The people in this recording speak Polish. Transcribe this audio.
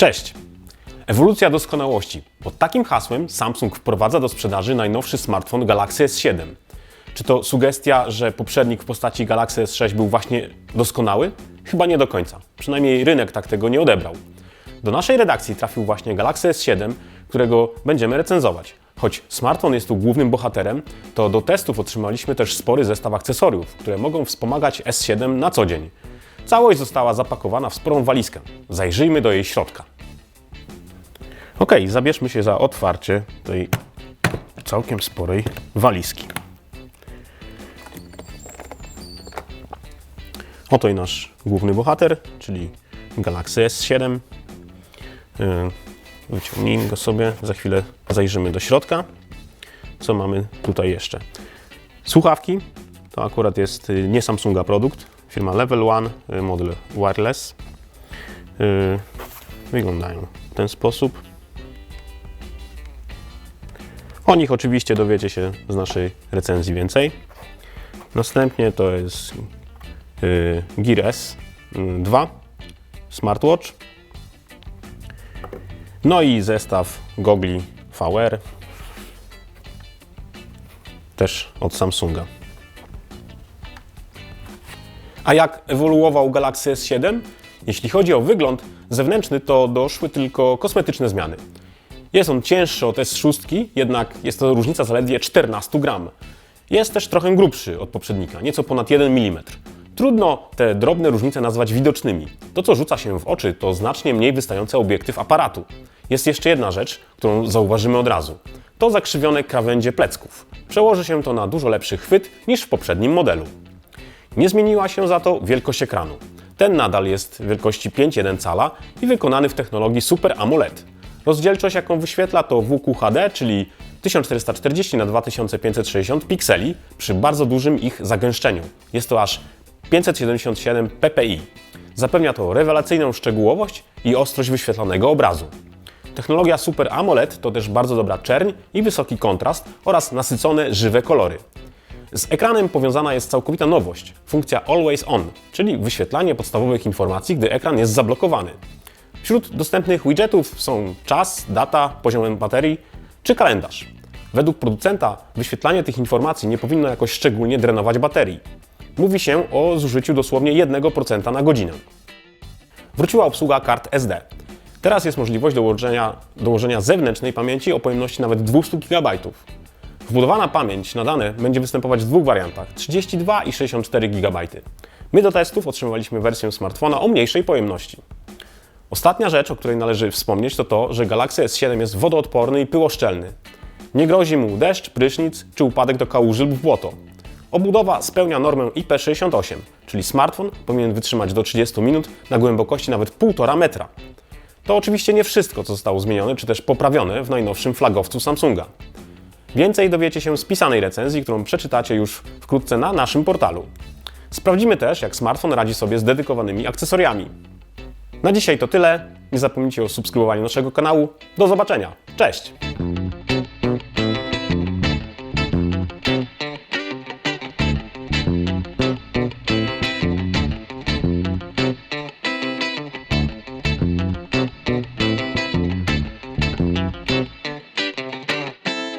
Cześć! Ewolucja doskonałości. Pod takim hasłem Samsung wprowadza do sprzedaży najnowszy smartfon Galaxy S7. Czy to sugestia, że poprzednik w postaci Galaxy S6 był właśnie doskonały? Chyba nie do końca. Przynajmniej rynek tak tego nie odebrał. Do naszej redakcji trafił właśnie Galaxy S7, którego będziemy recenzować. Choć smartfon jest tu głównym bohaterem, to do testów otrzymaliśmy też spory zestaw akcesoriów, które mogą wspomagać S7 na co dzień. Całość została zapakowana w sporą walizkę. Zajrzyjmy do jej środka. Ok, zabierzmy się za otwarcie tej całkiem sporej walizki. Oto i nasz główny bohater, czyli Galaxy S7. Yy, Wyciągnijmy go sobie, za chwilę zajrzymy do środka. Co mamy tutaj jeszcze? Słuchawki. To akurat jest y, nie Samsunga produkt. Firma Level One, y, model wireless. Wyglądają w ten sposób. O nich oczywiście dowiecie się z naszej recenzji więcej. Następnie to jest yy, Gear S 2 smartwatch. No i zestaw gogli VR też od Samsunga. A jak ewoluował Galaxy S7? Jeśli chodzi o wygląd zewnętrzny, to doszły tylko kosmetyczne zmiany. Jest on cięższy od S6, jednak jest to różnica zaledwie 14 gram. Jest też trochę grubszy od poprzednika, nieco ponad 1 mm. Trudno te drobne różnice nazwać widocznymi. To, co rzuca się w oczy, to znacznie mniej wystający obiektyw aparatu. Jest jeszcze jedna rzecz, którą zauważymy od razu. To zakrzywione krawędzie plecków. Przełoży się to na dużo lepszy chwyt niż w poprzednim modelu. Nie zmieniła się za to wielkość ekranu. Ten nadal jest wielkości 5,1 cala i wykonany w technologii Super AMOLED. Rozdzielczość, jaką wyświetla, to WQHD, czyli 1440 na 2560 pikseli przy bardzo dużym ich zagęszczeniu. Jest to aż 577 ppi. Zapewnia to rewelacyjną szczegółowość i ostrość wyświetlanego obrazu. Technologia Super AMOLED to też bardzo dobra czerń i wysoki kontrast oraz nasycone, żywe kolory. Z ekranem powiązana jest całkowita nowość, funkcja Always On, czyli wyświetlanie podstawowych informacji, gdy ekran jest zablokowany. Wśród dostępnych widgetów są czas, data, poziom baterii czy kalendarz. Według producenta wyświetlanie tych informacji nie powinno jakoś szczególnie drenować baterii. Mówi się o zużyciu dosłownie 1% na godzinę. Wróciła obsługa kart SD. Teraz jest możliwość dołożenia, dołożenia zewnętrznej pamięci o pojemności nawet 200 GB. Wbudowana pamięć na dane będzie występować w dwóch wariantach 32 i 64 GB. My do testów otrzymywaliśmy wersję smartfona o mniejszej pojemności. Ostatnia rzecz, o której należy wspomnieć, to to, że Galaxy S7 jest wodoodporny i pyłoszczelny. Nie grozi mu deszcz, prysznic czy upadek do kałuży lub błoto. Obudowa spełnia normę IP68, czyli smartfon powinien wytrzymać do 30 minut na głębokości nawet 1,5 metra. To oczywiście nie wszystko, co zostało zmienione czy też poprawione w najnowszym flagowcu Samsunga. Więcej dowiecie się z pisanej recenzji, którą przeczytacie już wkrótce na naszym portalu. Sprawdzimy też, jak smartfon radzi sobie z dedykowanymi akcesoriami. Na dzisiaj to tyle. Nie zapomnijcie o subskrybowaniu naszego kanału. Do zobaczenia. Cześć!